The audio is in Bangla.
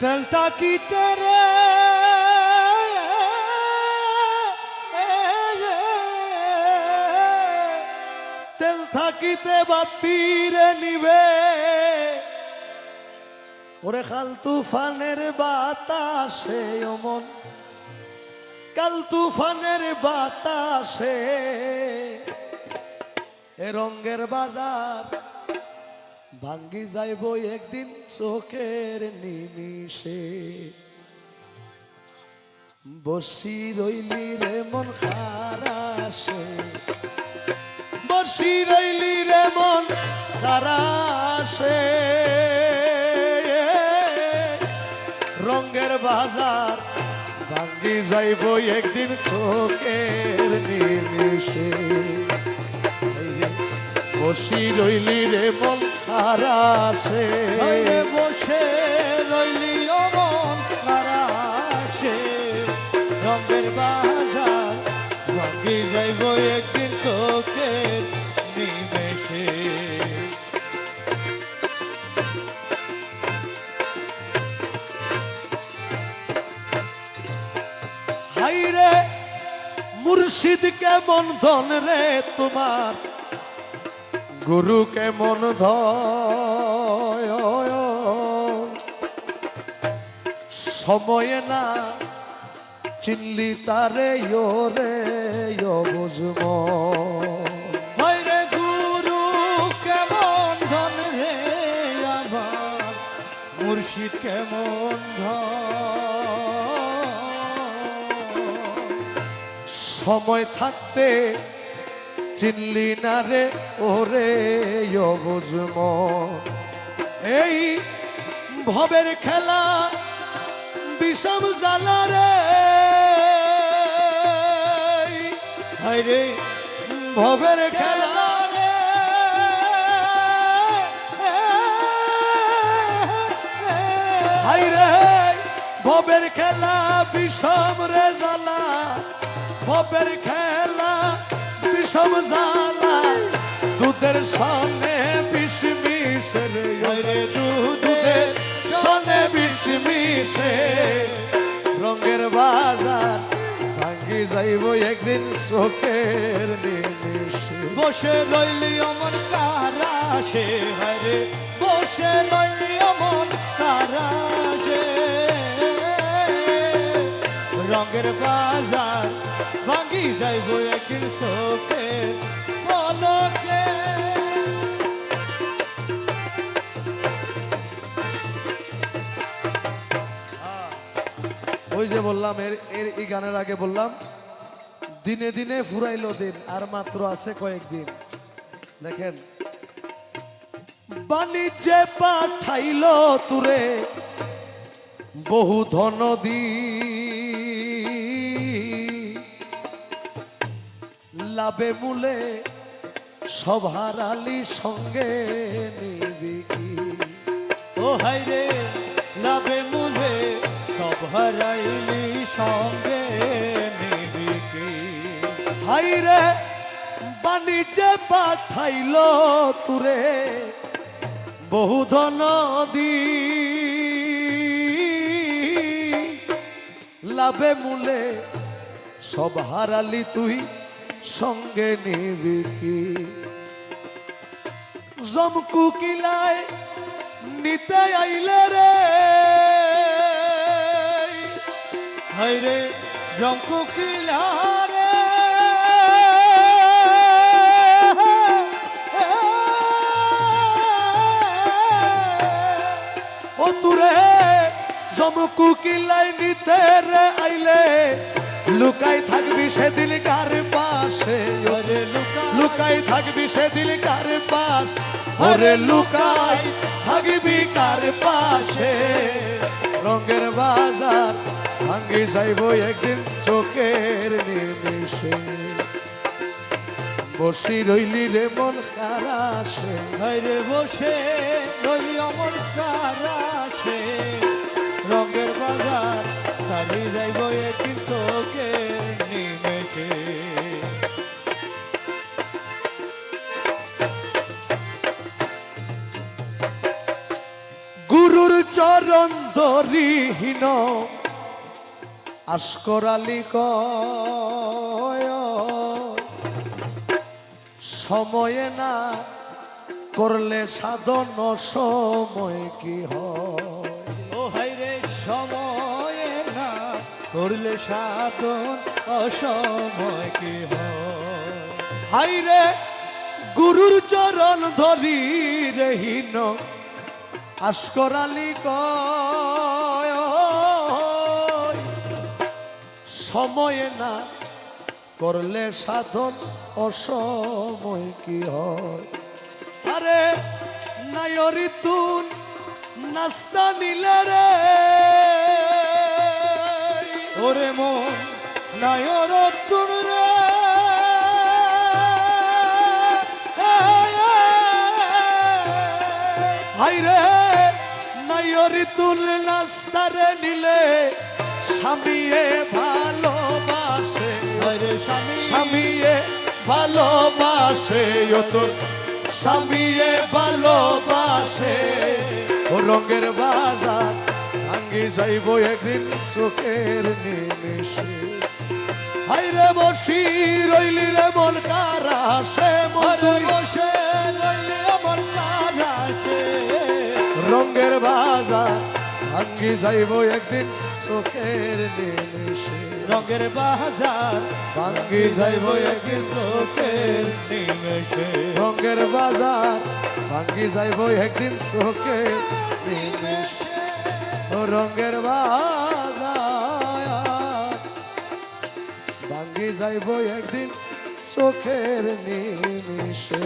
তেল তাকিতে রে তেল থাকিতে বাতিরে নিবে। ওরে খাল তুফানের বাতাসে অমন কাল তুফানের বাতাসে। এ রঙ্গের বাজার ভাঙ্গি যাইব একদিন চোখের নিমিষে। বসি রইলি রে, মন খারাসে বসি রইলি রে, মন খারাসে রঙ্গের বাজার, ভাঙ্গি যাইব একদিন চোখের নিমিষে। বসি রইলি রে মন খারাসে হয়ে বসে রইলি অমন কারাসে রঙের বাজার ভাঙ্গি যাইব একদিন চোখের নিমেষে। রে মুর্শিদ কেমন ধন রে তোমার? গুরু কেমন ধয় সময়ে না চিনলি তারে রে বুঝম। গুরু কেমন ধন রে আমার? মুর্শিদ কেমন ধন? সময় থাকতে চিনলি না রে, ওরে বুঝম এই ভবের খেলা বিষম জ্বালা রে। হইরে ভবের খেলা রে। রে, ভবের খেলা বিষম রে জ্বালা। ভবের খেলা বিষম জ্বালা দুধের সনে বিষ হইরে দুধের সনে বিষ মিশে। রঙের বাজার ভাঙ্গি যাইব একদিন চোখের বসে রইলি অমন কারাসে হরে বসে রইলি অমন কারাসে রঙের বাজার ওই যে বললাম, এর এর এই গানের আগে বললাম, দিনে দিনে ফুরাইলো দিন, আর মাত্র আছে কয়েকদিন। দেখেন। বাণিজ্যে পাঠাইল তুরে, বহু ধন দি লাভে মূলে সব হারালি সঙ্গে নিবি কি? ও হাইরে লাভে মুলে সব হারাইলি সঙ্গে নিবি কি? হাইরে বাণিজ্যে পাঠাইল তুরে বহু ধন দি। লাভে মূলে সব হারালি তুই সঙ্গে নিবি কি? জমকু কিলায় নিতে আইলে রে। হাইরে জঙ্কু কিলারে ও তুরে, জমকু কিলাই নিতে রে আইলে। লুকাই থাকবি সেদিন কার পাশে? ওরে লুকা লুকাই থাকবি সেদিন কার পাশ? ওরে লুকাই থাকবি কার পাশে? রঙের বাজার ভাঙ্গি যাইব একদিন চোখের নিমিষে। বসি রইলি রে মন কারাসে। হাইরে বসে রইলি অমর কারাসে। গুরুর চরণ ধরে ধরিহীন আস্কর আলী কয় সময়ে না করলে সাধন সময় কি হয়? করলে সাধন অসময় কি হয়? হাইরে, গুরুর চরণ ধরি রহিন আস্কর আলী কয় সময়ে না করলে সাধন অসময় কি হয়? আরে, নায়রি তুন, নাস্তা নিলে রে। ওরে মন নায়র তুন রে। হাইরে নায়রি তুল নাস্তারে নিলে স্বামীয়ে ভালোবাসে। স্বামীয়ে ভালোবাসে ও তোর স্বামীয়ে ভালোবাসে। ও রঙের বাজার ভাঙ্গি যাইব একদিন চোখের নিমিশে হাইরে বসি রইলি রে মন কারা সে? আরে মন বসে রইলে রঙের বাজার ভাঙ্গি যাইব একদিন চোখের নিমিশে রঙের বাজার ভাঙ্গি যাইব একদিন চোখের নিমেষে। রঙের বাজার ভাঙ্গি যাইব একদিন চোখের নিমিশে ও রঙের বাজার ভাঙ্গি যাইব একদিন চোখের নিমিশে